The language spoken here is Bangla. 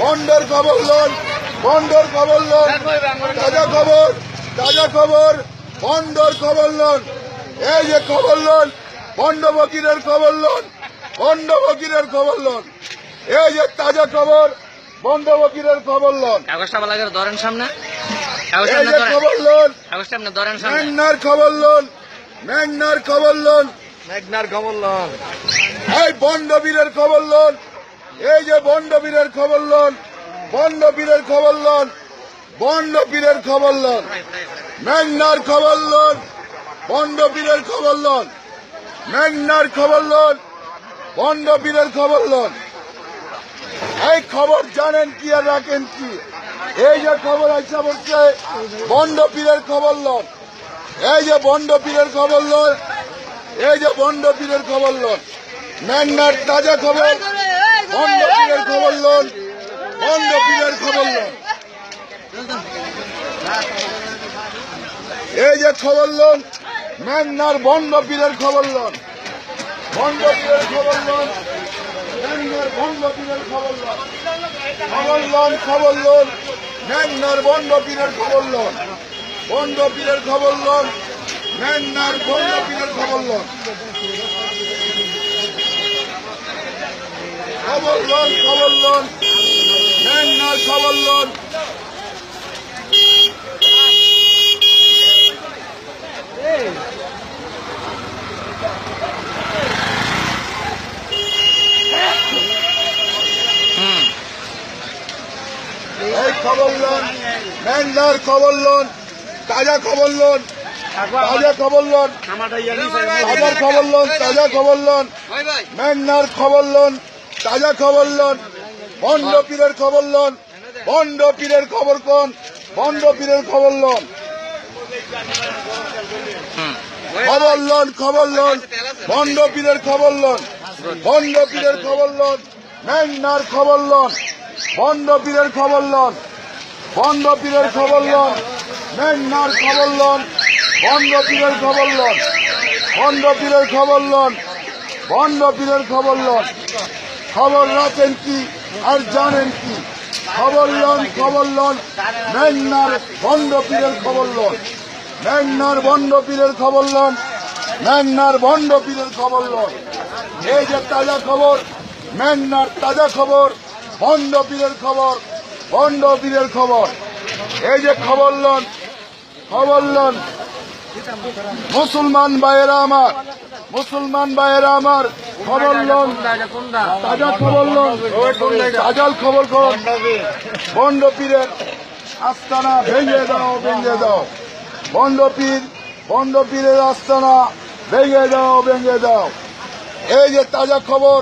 বন্ডর খবর লোন বন্ডর খবর লোন তাজা খবর তাজা খবর বন্ডর খবর লোন। এই যে খবর লোন বন্ড বকিরের খবর লোন বন্ড বকিরের খবর লোন। এই যে তাজা খবর বন্ড ফকিরের খবর লোন। কাগজটা বলা গেল ধরেন সামনে। এই যে খবর লন কাগজটা আপনি ধরেন সামনে। মেঘনার খবর লোন মেঘনার খবর লোন। মেঘনার খবর লন। এই বন্ডবীরের খবর লন। এই যে বন্ডবীরের খবর লন বন্ডবীরের খবর লন বন্ডবীরের খবর লন মেঘনার খবর লন বন্ডবীরের খবর লন মেঘনার খবর লন বন্ডবীরের খবর লন। এই খবর জানেন কি আর রাখেন কি? এই যে খবর আইসা বলছে বন্ডপীরের খবর লন। এই যে বন্ডপীরের খবর লন। এই যে বন্ডপীরের খবর লন। মেঘনার তাজা খবর। বন্ডপীরের খবর লন। বন্ডপীরের খবর লন। এই যে খবর লন মেঘনার বন্ডপীরের খবর লন। বন্ডপীরের খবর লন মেঘনার বন্ডপীরের খবর লন। খবর লন খবর লন মেঘনার বন্ডপীরের খবর লন। বন্ডপীরের খবর লন মেঘনার বন্ডপীরের খবর লন খবর লন খবর লন মেঘনার খবর লন খবর লন মেঘনার খবর লন তাজা খবর লন তাজা খবর লন তাজা খবর লন তাজা খবর লন খবর লন তাজা খবর লন বন্ড পীরের খবর লন বন্ড পীরের খবর কোন বন্ড পীরের খবর লন খবর লন খবর লন বন্ড পীরের খবর লন বন্ড পীরের খবর লন মেঘনার খবর লন বন্ড পীরের খবর লন বন্ড পীরের খবর লন মেঘনার খবর লন বন্ড পীরের খবর লন বন্ড পীরের খবর লন বন্ড পীরের খবর লন খবর রাখেন কি আর জানেন কি? খবর লন খবর লন। মেঘনার পীরের খবর লন। মেঘনার পীরের খবর লন। মেঘনার পীরের খবর লন। এই যে তাজা খবর মেঘনার তাজা খবর, বন্ড পীরের খবর, বন্ড পীরের খবর। এই যে খবর লন খবর লন। মুসলমান ভাইয়েরা আমার মুসলমান ভাইয়েরা আমার খবর লন। তাজা খবর লন। তাজাল খবর কর বন্ড পীরের আস্তানা ভেঙে দাও ভেঙে দাও। বন্ড পীর বন্ড পীরের আস্তানা ভেঙে দাও ভেঙে দাও। এই যে তাজা খবর